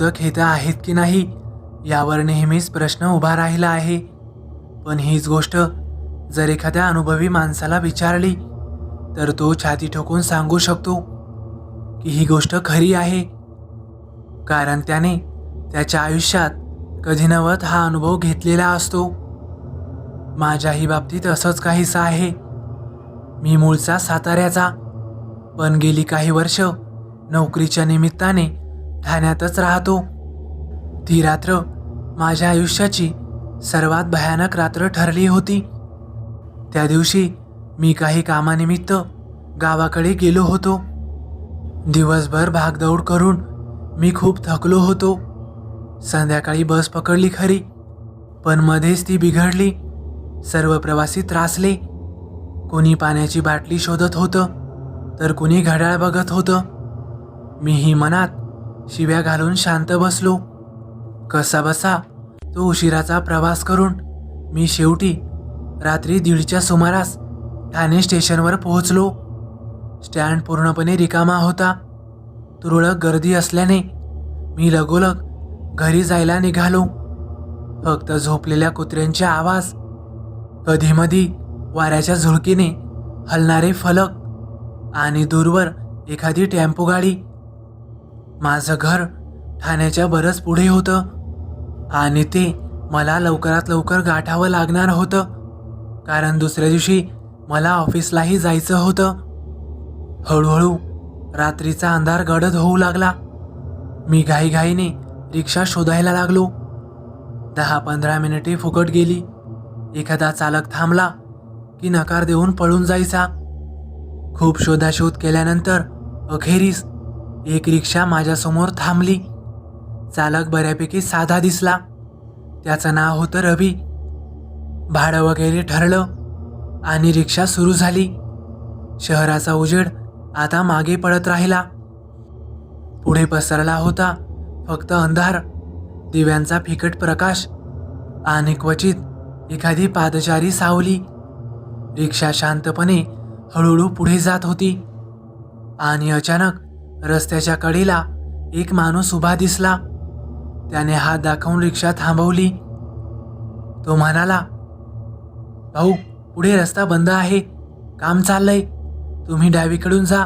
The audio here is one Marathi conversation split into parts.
भूत खेत आहेत की नाही यावर नेहमीच प्रश्न उभा राहिला आहे. पण हीच गोष्ट जर एखाद्या अनुभवी माणसाला विचारली तर तो छाती ठोकून सांगू शकतो की ही गोष्ट खरी आहे. कारण त्याने त्याच्या आयुष्यात कधी नवत हा अनुभव घेतलेला असतो. माझ्याही बाबतीत असंच काहीसं आहे. मी मूळचा साताऱ्याचा पण गेली काही वर्ष नोकरीच्या निमित्ताने ठाण्यातच राहतो. ती रात्र माझ्या आयुष्याची सर्वात भयानक रात्र ठरली होती. त्या दिवशी मी काही कामानिमित्त गावाकडे गेलो होतो. दिवसभर भागदौड करून मी खूप थकलो होतो. संध्याकाळी बस पकडली खरी पण मध्येच ती बिघडली. सर्व प्रवासी त्रासले. कोणी पाण्याची बाटली शोधत होतं तर कोणी घड्याळ बघत होतं. मीही मनात शिव्या घालून शांत बसलो. कसा बसा? तो उशिराचा प्रवास करून मी शेवटी रात्री दीडच्या सुमारास ठाणे स्टेशनवर पोहोचलो. स्टँड पूर्णपणे रिकामा होता. तुरळक गर्दी असल्याने मी लगोलग घरी जायला निघालो. फक्त झोपलेल्या कुत्र्यांचे आवाज कधीमधी वाऱ्याच्या झुळकीने हलणारे फलक आणि दूरवर एखादी टेम्पो गाडी माझं घर ठाण्याच्या बरंच पुढे होतं. आणि ते मला लवकरात लवकर गाठावं लागणार होतं. कारण दुसऱ्या दिवशी मला ऑफिसलाही जायचं होतं. हळूहळू रात्रीचा अंधार गडद होऊ लागला. मी घाईघाईने रिक्षा शोधायला लागलो. दहा पंधरा मिनिटे फुकट गेली. एखादा चालक थांबला की नकार देऊन पळून जायचा. खूप शोधाशोध केल्यानंतर अखेरीस एक रिक्षा माझ्यासमोर थांबली. चालक बऱ्यापैकी साधा दिसला. त्याचं नाव होतं रवी. भाडं वगैरे ठरलं आणि रिक्षा सुरू झाली. शहराचा उजेड आता मागे पडत राहिला. पुढे पसरला होता फक्त अंधार दिव्यांचा फिकट प्रकाश आणि क्वचित एखादी पादचारी सावली. रिक्षा शांतपणे हळूहळू पुढे जात होती आणि अचानक रस्त्याच्या कडेला एक माणूस उभा दिसला. त्याने हात दाखवून रिक्षा थांबवली. तो म्हणाला भाऊ पुढे रस्ता बंद आहे. काम चाललंय. तुम्ही डावीकडून जा.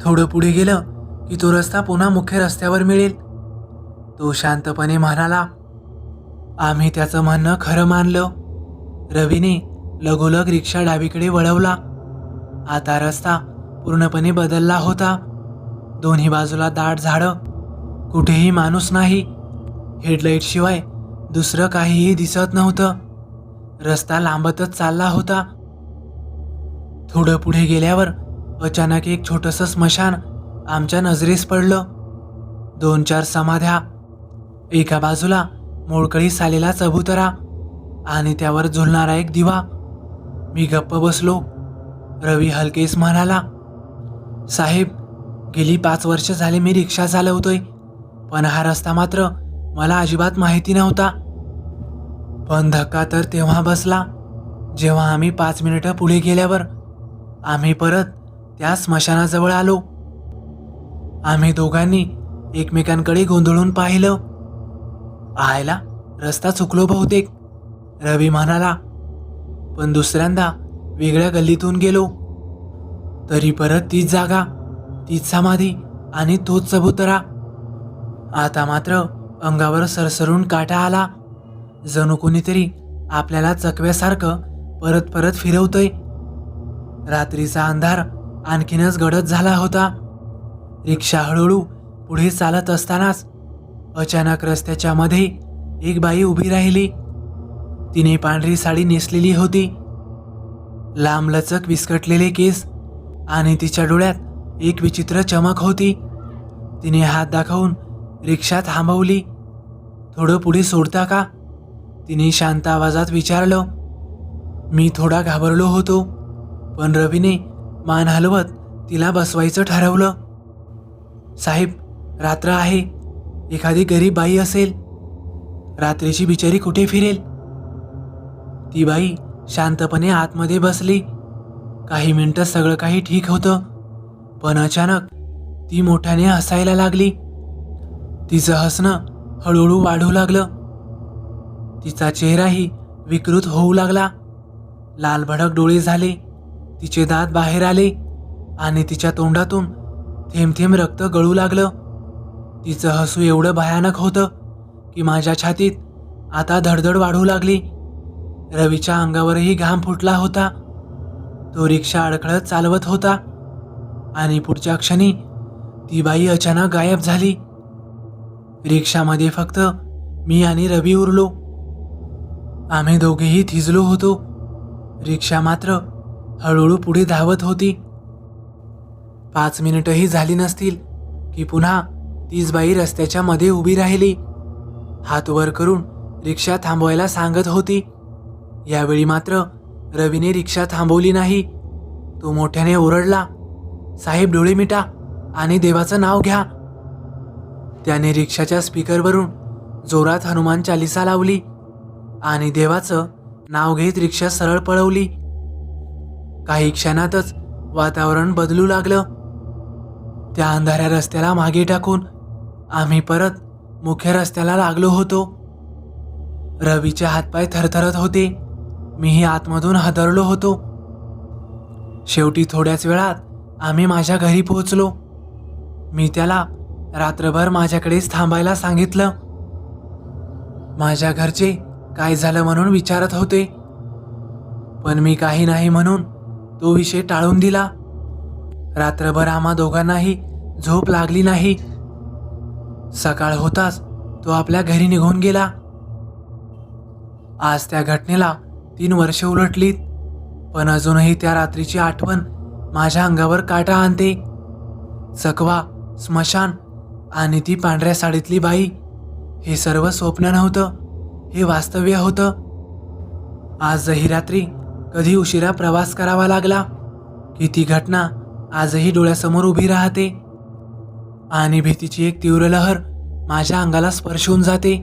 थोडं पुढे गेलं की तो रस्ता पुन्हा मुख्य रस्त्यावर मिळेल. तो शांतपणे म्हणाला आम्ही त्याचं म्हणणं खरं मानलं. रवीने लगोलग रिक्षा डावीकडे वळवला. आता रस्ता पूर्णपणे बदलला होता. दोन्ही बाजूला दाट झाडं. कुठेही माणूस नाही. हेडलाईट शिवाय दुसरं काहीही दिसत नव्हतं. रस्ता लांबतच चालला होता. थोडं पुढे गेल्यावर अचानक एक छोटंसं स्मशान आमच्या नजरेस पडलं. दोन चार समाध्या. एका बाजूला मोडकळी सालेला चबुतरा आणि त्यावर झुलणारा एक दिवा. मी गप्प बसलो. रवी हलकेस म्हणाला साहेब गेली पाच वर्ष झाले मी रिक्षा चालवतोय. पण हा रस्ता मात्र मला अजिबात माहिती नव्हता. पण धक्का तर तेव्हा बसला जेव्हा आम्ही पाच मिनिटं पुढे गेल्यावर आम्ही परत त्या स्मशानाजवळ आलो. आम्ही दोघांनी एकमेकांकडे गोंधळून पाहिलं. आयला रस्ता चुकलो बहुतेक. रवी म्हणाला पण दुसऱ्यांदा वेगळ्या गल्लीतून गेलो. तरी परत तीच जागा तीच समाधी आणि तोच चबुतरा. आता मात्र अंगावर सरसरून काटा आला. जणू कोणीतरी आपल्याला चकव्यासारखं परत परत फिरवतोय. रात्रीचा अंधार आणखीनच गडद झाला होता. रिक्षा हळूहळू पुढे चालत असतानाच अचानक रस्त्याच्या मध्ये एक बाई उभी राहिली. तिने पांढरी साडी नेसलेली होती. लांबलचक विस्कटलेले केस आणि तिच्या डोळ्यात एक विचित्र चमक होती. तिने हात दाखवून रिक्षा थांबवली. थोडं पुढे सोडता का? तिने शांत आवाजात विचारलं. मी थोडा घाबरलो होतो पण रवीने मान हलवत तिला बसवायचं ठरवलं. साहेब रात्र आहे. एखादी गरीब बाई असेल. रात्रीची बिचारी कुठे फिरेल? ती बाई शांतपणे आतमध्ये बसली. काही मिनटं सगळं काही ठीक होतं. पण अचानक ती मोठ्याने हसायला लागली. तिचं हसणं हळूहळू वाढू लागलं. तिचा चेहराही विकृत होऊ लागला. लाल भडक डोळे झाले. तिचे दात बाहेर आले आणि तिच्या तोंडातून थेंब थेंब रक्त गळू लागलं. तिचं हसू एवढं भयानक होतं की माझ्या छातीत आता धडधड वाढू लागली. रवीच्या अंगावरही घाम फुटला होता. तो रिक्षा अडखळत चालवत होता. आणि पुढच्या क्षणी ती बाई अचानक गायब झाली. रिक्षामध्ये फक्त मी आणि रवी उरलो. आम्ही दोघेही थिजलो होतो. रिक्षा मात्र हळूहळू पुढे धावत होती. पाच मिनिटही झाली नसतील की पुन्हा तीच बाई रस्त्याच्या मध्ये उभी राहिली. हात वर करून रिक्षा थांबवायला सांगत होती. यावेळी मात्र रवीने रिक्षा थांबवली नाही. तो मोठ्याने ओरडला. साहेब डोळे मिटा आणि देवाचं नाव घ्या. त्याने रिक्षाच्या स्पीकरवरून जोरात हनुमान चालिसा लावली आणि देवाचं नाव घेत रिक्षा सरळ पळवली. काही क्षणातच वातावरण बदलू लागलं. त्या अंधाऱ्या रस्त्याला मागे टाकून आम्ही परत मुख्य रस्त्याला लागलो होतो. रवीचे हातपाय थरथरत होते. मीही आतमधून हादरलो होतो. शेवटी थोड्याच वेळात आम्ही माझ्या घरी पोहोचलो. मी त्याला रात्रभर माझ्याकडेच थांबायला सांगितलं. माझ्या घरचे काय झालं म्हणून विचारत होते. पण मी काही नाही म्हणून तो विषय टाळून दिला. रात्रभर आम्हा दोघांनाही झोप लागली नाही. सकाळ होताच तो आपल्या घरी निघून गेला. आज त्या घटनेला तीन वर्ष उलटलीत. पण अजूनही त्या रात्रीची आठवण माझ्या अंगावर काटा आणते. चकवा स्मशान आणि ती पांढऱ्या साडीतली बाई. हे सर्व स्वप्न नव्हतं हे वास्तव्य होतं. आजही रात्री कधी उशिरा प्रवास करावा लागला की ती घटना आजही डोळ्यासमोर उभी राहते. आणि भीतीची एक तीव्र लहर माझ्या अंगाला स्पर्शून जाते.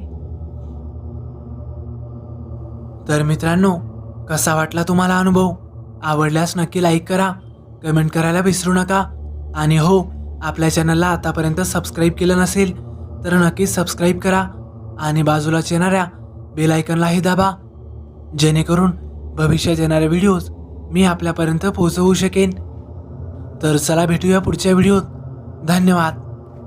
तर मित्रांनो कसा वाटला तुम्हाला अनुभव? आवडल्यास नक्की लाईक करा. कमेंट करायला विसरू नका. आणि हो आपल्या चॅनलला आतापर्यंत सबस्क्राईब केलं नसेल तर नक्कीच सबस्क्राईब करा आणि बाजूलाच येणाऱ्या बेलायकनलाही दाबा. जेणेकरून भविष्यात येणारे व्हिडिओज मी आपल्यापर्यंत पोहोचवू शकेन. तर चला भेटूया पुढच्या व्हिडिओत धन्यवाद.